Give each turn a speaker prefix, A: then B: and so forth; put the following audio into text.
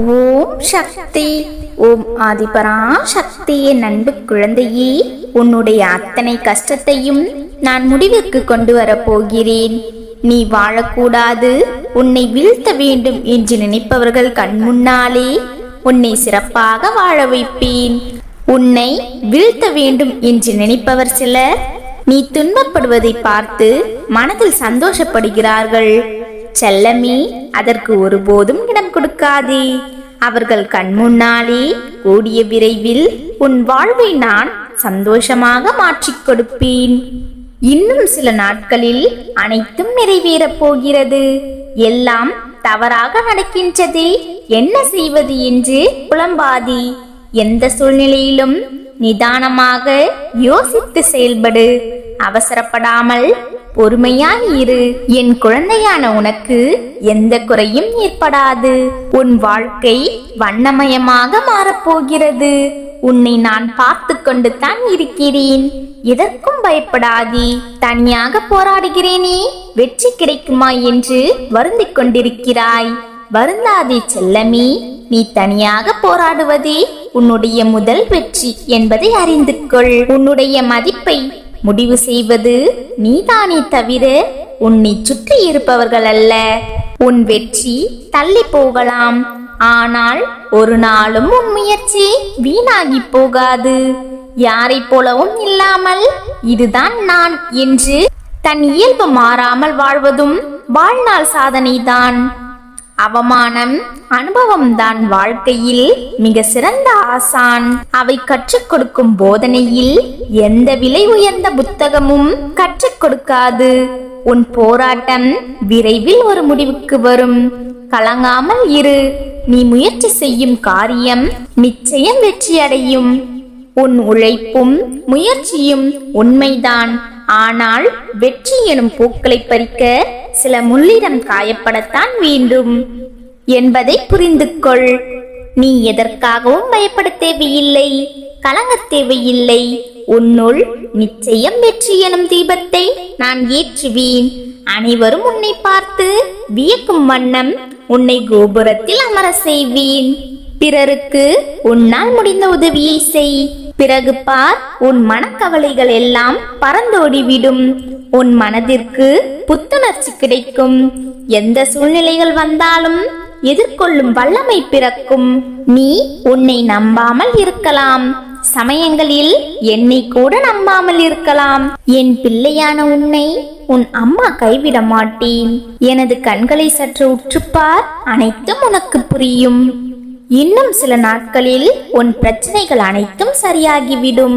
A: ஓம் சக்தி. ஓம் ஆதிபரா சக்தி நண்பு குழந்தையே உன்னுடைய அத்தனை கஷ்டத்தையும் நான் முடிவுக்கு கொண்டு வரப் போகிறேன். நீ வாழக்கூடாது உன்னை வீழ்த்த வேண்டும் என்று நினைப்பவர்கள் கண் முன்னாலே உன்னை சிறப்பாக வாழ வைப்பேன். உன்னை வீழ்த்த வேண்டும் என்று நினைப்பவர் சிலர் நீ துன்பப்படுவதை பார்த்து மனதில் சந்தோஷப்படுகிறார்கள். செல்லமே அதற்கு ஒருபோதும் இடம் கொடுக்காதே. அவர்கள் கண்முன்னாலே கூடிய விரைவில் உன் வாழ்வை நான் சந்தோஷமாக மாற்றிக் கொடுப்பேன். இன்னும் சில நாட்களில் அனைத்தும் நிறைவேறப் போகிறது. எல்லாம் தவறாக நடக்கின்றதே. என்ன செய்வது என்று புலம்பாதி. எந்த சூழ்நிலையிலும் நிதானமாக யோசித்து செயல்படு. அவசரப்படாமல் பொறுமையாய் இரு என் குழந்தையான உனக்கு எந்த குறையும் ஏற்படாது. உன் வாழ்க்கை வண்ணமயமாக மாறப்போகிறது. உன்னை நான் பார்த்து கொண்டு தான் இருக்கிறேன். எதற்கும் பயப்படாதே. தனியாக போராடுகிறேனே. வெற்றி கிடைக்குமா என்று வருந்திக் கொண்டிருக்கிறாய். வருந்தாதே செல்லமே. நீ தனியாக போராடுவதே உன்னுடைய முதல் வெற்றி என்பதை அறிந்து கொள். உன்னுடைய மதிப்பை முடிவு செய்வது நீதானே தவிர உன்னை சுற்றி இருப்பவர்கள் அல்ல. உன் வெற்றி தள்ளி போகலாம். ஆனால் ஒரு நாளும் உன் முயற்சி வீணாகி போகாது. யாரை போலவும் இல்லாமல் இதுதான் நான் என்று தன் இயல்பு மாறாமல் வாழ்வதும் வாழ்நாள் சாதனைதான். அவமானம் அனுபவம் தான் வாழ்க்கையில் மிக சிறந்த ஆசான். அவை கற்றுக் கொடுக்கும் போதனையில் எந்த விலை உயர்ந்த புத்தகமும் கற்றுக் கொடுக்காது. உன் போராட்டம் விரைவில் ஒரு முடிவுக்கு வரும். கலங்காமல் இரு. நீ முயற்சி செய்யும் காரியம் நிச்சயம் வெற்றியடையும். உன் உழைப்பும் முயற்சியும் உண்மைதான். ஆனால் வெற்றி எனும் பூக்களை பறிக்க சில முள்ளிடம் காயப்படத்தான் வேண்டும் என்பதை புரிந்து கொள். நீ எதற்காகவும் பயப்பட தேவையில்லை கலங்க தேவையில்லை. உன்னுள் நிச்சயம் வெற்றி எனும் தீபத்தை நான் ஏற்றுவேன். அனைவரும் உன்னை பார்த்து வியக்கும் வண்ணம் உன்னை கோபுரத்தில் அமர செய்வேன். பிறருக்கு உன்னால் முடிந்த உதவியை செய். பிறகு பார் உன் மனக்கவலைகள் எல்லாம் பறந்தோடிவிடும் உன் மனதிற்கு புத்துணர்ச்சி கிடைக்கும். எந்த சூழ்நிலைகள் வந்தாலும் எதிர்கொள்ளும் வல்லமை பிறக்கும். நீ உன்னை நம்பாமல் இருக்கலாம். சமயங்களில் என்னை கூட நம்பாமல் இருக்கலாம். என் பிள்ளையான உன்னை உன் அம்மா கைவிட மாட்டேன். எனது கண்களை சற்று உற்றுப்பார் அனைத்தும் உனக்கு புரியும். இன்னும் சில நாட்களில் உன் பிரச்சனைகள் அனைத்தும் சரியாகிவிடும்.